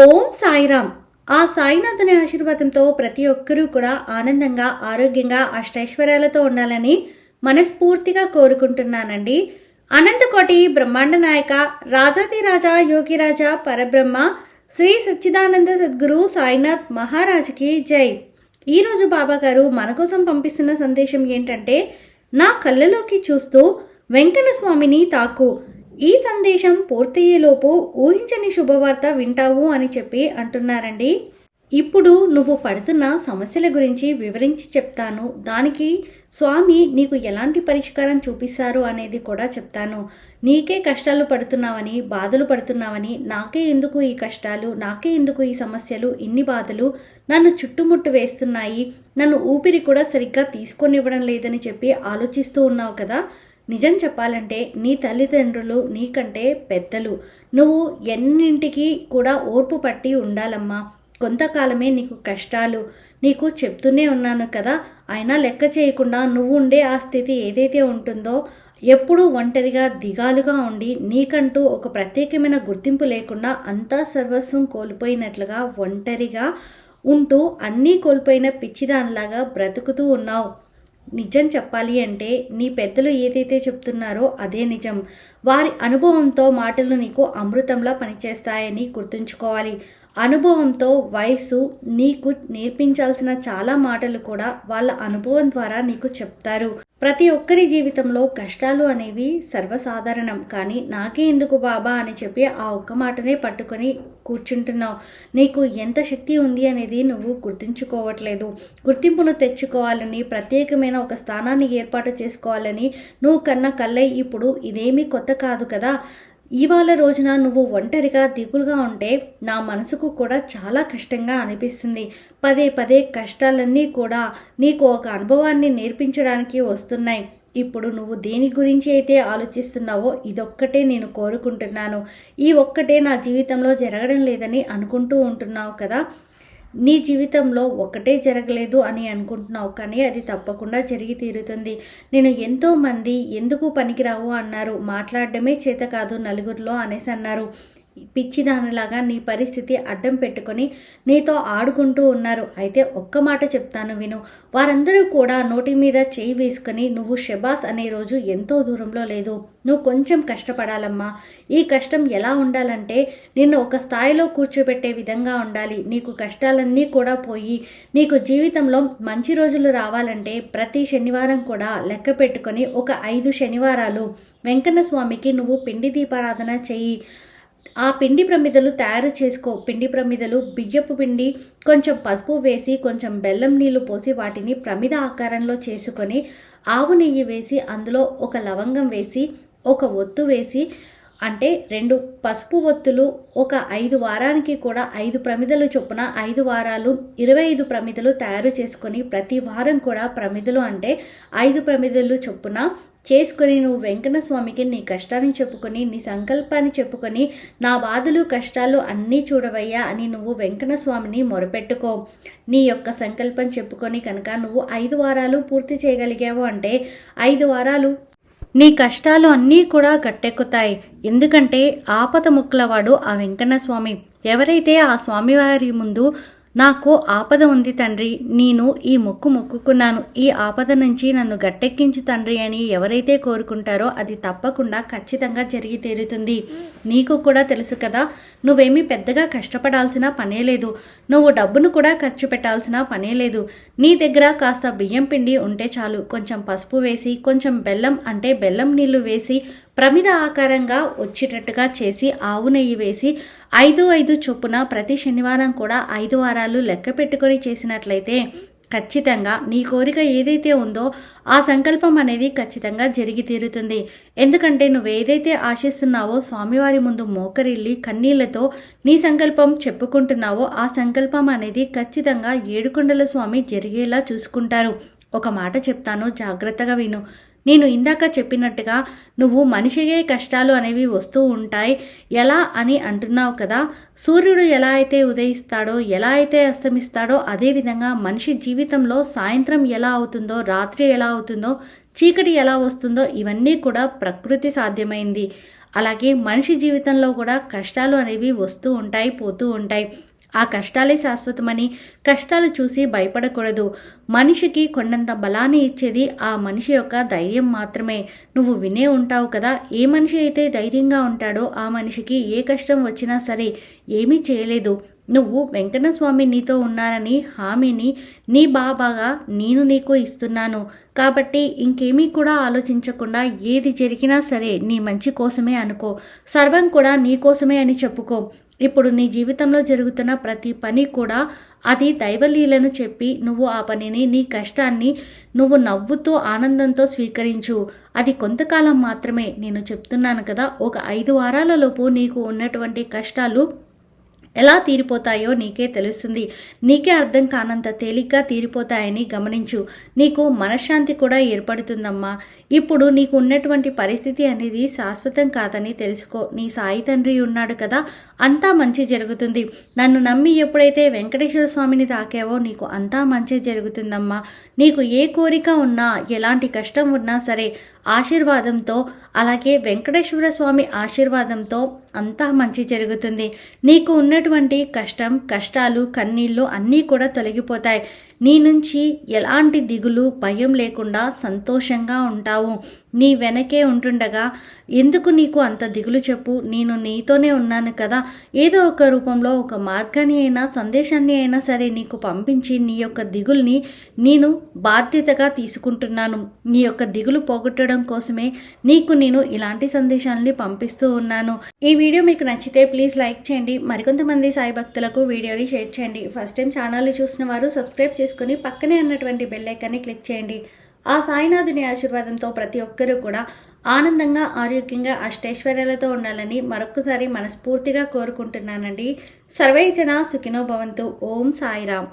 ఓం సాయిరామ్. ఆ సాయినాథుని ఆశీర్వాదంతో ప్రతి ఒక్కరూ కూడా ఆనందంగా ఆరోగ్యంగా అష్టైశ్వర్యాలతో ఉండాలని మనస్ఫూర్తిగా కోరుకుంటున్నానండి. అనంతకోటి బ్రహ్మాండ నాయక రాజాది రాజా యోగిరాజా పరబ్రహ్మ శ్రీ సచ్చిదానంద సద్గురు సాయినాథ్ మహారాజ్కి జై. ఈరోజు బాబా గారు మన కోసం పంపిస్తున్న సందేశం ఏంటంటే నా కళ్ళలోకి చూస్తూ వెంకటస్వామిని తాకు. ఈ సందేశం పూర్తయ్యేలోపు ఊహించని శుభవార్త వింటావు అని చెప్పి అంటున్నారండి. ఇప్పుడు నువ్వు పడుతున్న సమస్యల గురించి వివరించి చెప్తాను. దానికి స్వామి నీకు ఎలాంటి పరిష్కారం చూపిస్తారు అనేది కూడా చెప్తాను. నీకే కష్టాలు పడుతున్నావని బాధలు పడుతున్నావని నాకే ఎందుకు ఈ కష్టాలు నాకే ఎందుకు ఈ సమస్యలు ఇన్ని బాధలు నన్ను చుట్టుముట్టు వేస్తున్నాయి నన్ను ఊపిరి కూడా సరిగ్గా తీసుకొనివ్వడం లేదని చెప్పి ఆలోచిస్తూ ఉన్నావు కదా? నిజం చెప్పాలంటే నీ తల్లిదండ్రులు నీకంటే పెద్దలు. నువ్వు ఎన్నింటికి కూడా ఓర్పు పట్టి ఉండాలమ్మా. కొంతకాలమే నీకు కష్టాలు. నీకు చెప్తూనే ఉన్నాను కదా. అయినా లెక్క చేయకుండా నువ్వు ఉండే ఆ స్థితి ఏదైతే ఉంటుందో ఎప్పుడూ ఒంటరిగా దిగాలుగా ఉండి నీకంటూ ఒక ప్రత్యేకమైన గుర్తింపు లేకుండా అంతా సర్వస్వం కోల్పోయినట్లుగా ఒంటరిగా ఉంటూ అన్నీ కోల్పోయిన పిచ్చిదానిలాగా బ్రతుకుతూ ఉన్నావు. నిజం చెప్పాలి అంటే నీ పెద్దలు ఏదైతే చెప్తున్నారో అదే నిజం. వారి అనుభవంతో మాటలు నీకు అమృతంలా పనిచేస్తాయని గుర్తుంచుకోవాలి. అనుభవంతో వయసు నీకు నేర్పించాల్సిన చాలా మాటలు కూడా వాళ్ళ అనుభవం ద్వారా నీకు చెప్తారు. ప్రతి ఒక్కరి జీవితంలో కష్టాలు అనేవి సర్వసాధారణం. కానీ నాకే ఎందుకు బాబా అని చెప్పి ఆ ఒక్క మాటనే పట్టుకొని కూర్చుంటున్నావు. నీకు ఎంత శక్తి ఉంది అనేది నువ్వు గుర్తించుకోవట్లేదు. గుర్తింపును తెచ్చుకోవాలని ప్రత్యేకమైన ఒక స్థానాన్ని ఏర్పాటు చేసుకోవాలని నువ్వు కన్న కళ్ళై ఇప్పుడు ఇదేమీ కొత్త కాదు కదా. ఇవాళ రోజున నువ్వు ఒంటరిగా దిగులుగా ఉంటే నా మనసుకు కూడా చాలా కష్టంగా అనిపిస్తుంది. పదే పదే కష్టాలన్నీ కూడా నీకు ఒక అనుభవాన్ని నేర్పించడానికి వస్తున్నాయి. ఇప్పుడు నువ్వు దేని గురించి అయితే ఆలోచిస్తున్నావో ఇదొక్కటే నేను కోరుకుంటున్నాను. ఈ ఒక్కటే నా జీవితంలో జరగడం లేదని అనుకుంటూ ఉంటున్నావు కదా? నీ జీవితంలో ఒకటే జరగలేదు అని అనుకుంటున్నావు కానీ అది తప్పకుండా జరిగి తీరుతుంది. నేను ఎంతోమంది ఎందుకు పనికిరావు అన్నారు. మాట్లాడడమే చేత కాదు నలుగురిలో అనేసి అన్నారు. పిచ్చిదానిలాగా నీ పరిస్థితి అడ్డం పెట్టుకొని నీతో ఆడుకుంటూ ఉన్నారు. అయితే ఒక్క మాట చెప్తాను విను. వారందరూ కూడా నోటి మీద చేయి వేసుకుని నువ్వు షబాస్ అనే రోజు ఎంతో దూరంలో లేదు. నువ్వు కొంచెం కష్టపడాలమ్మా. ఈ కష్టం ఎలా ఉండాలంటే నిన్ను ఒక స్థాయిలో కూర్చోబెట్టే విధంగా ఉండాలి. నీకు కష్టాలన్నీ కూడా పోయి నీకు జీవితంలో మంచి రోజులు రావాలంటే ప్రతి శనివారం కూడా లెక్క పెట్టుకొని ఒక ఐదు శనివారాలు. వెంకన్న స్వామికి నువ్వు పిండి దీపారాధన చెయ్యి. ఆ పిండి ప్రమిదలు తయారు చేసుకో. పిండి ప్రమిదలు బియ్యపు పిండి కొంచెం పసుపు వేసి కొంచెం బెల్లం నీళ్ళు పోసి వాటిని ప్రమిద ఆకారంలో చేసుకొని ఆవు నెయ్యి వేసి అందులో ఒక లవంగం వేసి ఒక ఒత్తు వేసి అంటే రెండు పసుపు ఒత్తులు ఒక ఐదు వారానికి కూడా ఐదు ప్రమిదలు చొప్పున ఐదు వారాలు ఇరవై ఐదు ప్రమిదలు తయారు చేసుకొని ప్రతి వారం కూడా ప్రమిదలు అంటే ఐదు ప్రమిదలు చొప్పున చేసుకొని నువ్వు వెంకన్న స్వామికి నీ కష్టాన్ని చెప్పుకొని నీ సంకల్పాన్ని చెప్పుకొని నా బాధలు కష్టాలు అన్నీ చూడవయ్యా అని నువ్వు వెంకన్న స్వామిని మొరపెట్టుకో. నీ యొక్క సంకల్పం చెప్పుకొని కనుక నువ్వు ఐదు వారాలు పూర్తి చేయగలిగావు అంటే ఐదు వారాలు నీ కష్టాలు అన్నీ కూడా గట్టెక్కుతాయి ఎందుకంటే ఆపద ముక్కులవాడు ఆ వెంకన్న స్వామి ఎవరైతే ఆ స్వామివారి ముందు నాకు ఆపద ఉంది తండ్రి నేను ఈ మొక్కు మొక్కుకున్నాను. ఈ ఆపద నుంచి నన్ను గట్టెక్కించు తండ్రి అని ఎవరైతే కోరుకుంటారో అది తప్పకుండా ఖచ్చితంగా జరిగి తీరుతుంది. నీకు కూడా తెలుసు కదా నువ్వేమీ పెద్దగా కష్టపడాల్సిన పనే లేదు. నువ్వు డబ్బును కూడా ఖర్చు పెట్టాల్సిన పనే లేదు. నీ దగ్గర కాస్త బియ్యం పిండి ఉంటే చాలు. కొంచెం పసుపు వేసి కొంచెం బెల్లం అంటే బెల్లం నీళ్ళు వేసి ప్రమిద ఆకారంగా వచ్చేటట్టుగా చేసి ఆవు నెయ్యి వేసి ఐదు ఐదు చొప్పున ప్రతి శనివారం కూడా ఐదు వారాలు లెక్క పెట్టుకొని చేసినట్లయితే ఖచ్చితంగా నీ కోరిక ఏదైతే ఉందో ఆ సంకల్పం అనేది ఖచ్చితంగా జరిగి తీరుతుంది. ఎందుకంటే నువ్వు ఏదైతే ఆశిస్తున్నావో స్వామివారి ముందు మోకరిల్లి కన్నీళ్ళతో నీ సంకల్పం చెప్పుకుంటున్నావో ఆ సంకల్పం అనేది ఖచ్చితంగా ఏడుకొండల స్వామి జరిగేలా చూసుకుంటారు. ఒక మాట చెప్తాను జాగ్రత్తగా విను. నేను ఇందాక చెప్పినట్టుగా నువ్వు మనిషిగే కష్టాలు అనేవి వస్తూ ఉంటాయి. ఎలా అని అంటున్నావు కదా? సూర్యుడు ఎలా అయితే ఉదయిస్తాడో ఎలా అయితే అస్తమిస్తాడో అదేవిధంగా మనిషి జీవితంలో సాయంత్రం ఎలా అవుతుందో రాత్రి ఎలా అవుతుందో చీకటి ఎలా వస్తుందో ఇవన్నీ కూడా ప్రకృతి సాధ్యమైంది. అలాగే మనిషి జీవితంలో కూడా కష్టాలు అనేవి వస్తూ ఉంటాయి పోతూ ఉంటాయి. ఆ కష్టాలే శాశ్వతమని కష్టాలు చూసి భయపడకూడదు. మనిషికి కొండంత బలాన్ని ఇచ్చేది ఆ మనిషి యొక్క ధైర్యం మాత్రమే. నువ్వు వినే ఉంటావు కదా ఏ మనిషి అయితే ధైర్యంగా ఉంటాడో ఆ మనిషికి ఏ కష్టం వచ్చినా సరే ఏమీ చేయలేదు. నువ్వు వెంకటస్వామి నీతో ఉన్నారని హామీని నీ బాబాగా నేను నీకు ఇస్తున్నాను. కాబట్టి ఇంకేమీ కూడా ఆలోచించకుండా ఏది జరిగినా సరే నీ మంచి కోసమే అనుకో. సర్వం కూడా నీ కోసమే అని చెప్పుకో. ఇప్పుడు నీ జీవితంలో జరుగుతున్న ప్రతి పని కూడా అది దైవలీలను చెప్పి నువ్వు ఆ పనిని నీ కష్టాన్ని నువ్వు నవ్వుతూ ఆనందంతో స్వీకరించు. అది కొంతకాలం మాత్రమే. నేను చెప్తున్నాను కదా ఒక ఐదు వారాలలోపు నీకు ఉన్నటువంటి కష్టాలు ఎలా తీరిపోతాయో నీకే తెలుస్తుంది. నీకే అర్థం కానంత తేలిగ్గా తీరిపోతాయని గమనించు. నీకు మనశ్శాంతి కూడా ఏర్పడుతుందమ్మా. ఇప్పుడు నీకు ఉన్నటువంటి పరిస్థితి అనేది శాశ్వతం కాదని తెలుసుకో. నీ సాయి తండ్రి ఉన్నాడు కదా అంతా మంచి జరుగుతుంది. నన్ను నమ్మి ఎప్పుడైతే వెంకటేశ్వర స్వామిని తాకావో నీకు అంతా మంచి జరుగుతుందమ్మా. నీకు ఏ కోరిక ఉన్నా ఎలాంటి కష్టం ఉన్నా సరే ఆశీర్వాదంతో అలాగే వెంకటేశ్వర స్వామి ఆశీర్వాదంతో అంతా మంచి జరుగుతుంది. నీకు ఉన్నటువంటి కష్టం కష్టాలు కన్నీళ్ళు అన్నీ కూడా తొలగిపోతాయి. నీ నుంచి ఎలాంటి దిగులు భయం లేకుండా సంతోషంగా ఉంటావు. నీ వెనకే ఉంటుండగా ఎందుకు నీకు అంత దిగులు చెప్పు? నేను నీతోనే ఉన్నాను కదా. ఏదో ఒక రూపంలో ఒక మార్గాన్ని అయినా సందేశాన్ని అయినా సరే నీకు పంపించి నీ యొక్క దిగుల్ని నేను బాధ్యతగా తీసుకుంటున్నాను. నీ యొక్క దిగులు పోగొట్టడం కోసమే నీకు నేను ఇలాంటి సందేశాలని పంపిస్తూ ఉన్నాను. ఈ వీడియో మీకు నచ్చితే ప్లీజ్ లైక్ చేయండి. మరికొంతమంది సాయి భక్తులకు వీడియోని షేర్ చేయండి. ఫస్ట్ టైం ఛానల్ చూసిన వారు సబ్స్క్రైబ్ చేసి చేసుకుని పక్కనే ఉన్నటువంటి బెల్లైకాన్ని క్లిక్ చేయండి. ఆ సాయినాథుని ఆశీర్వాదంతో ప్రతి ఒక్కరూ కూడా ఆనందంగా ఆరోగ్యంగా అష్టైశ్వర్యాలతో ఉండాలని మరొకసారి మనస్ఫూర్తిగా కోరుకుంటున్నానండి. సర్వైజన సుఖినో భవంతు. ఓం సాయిరామ్.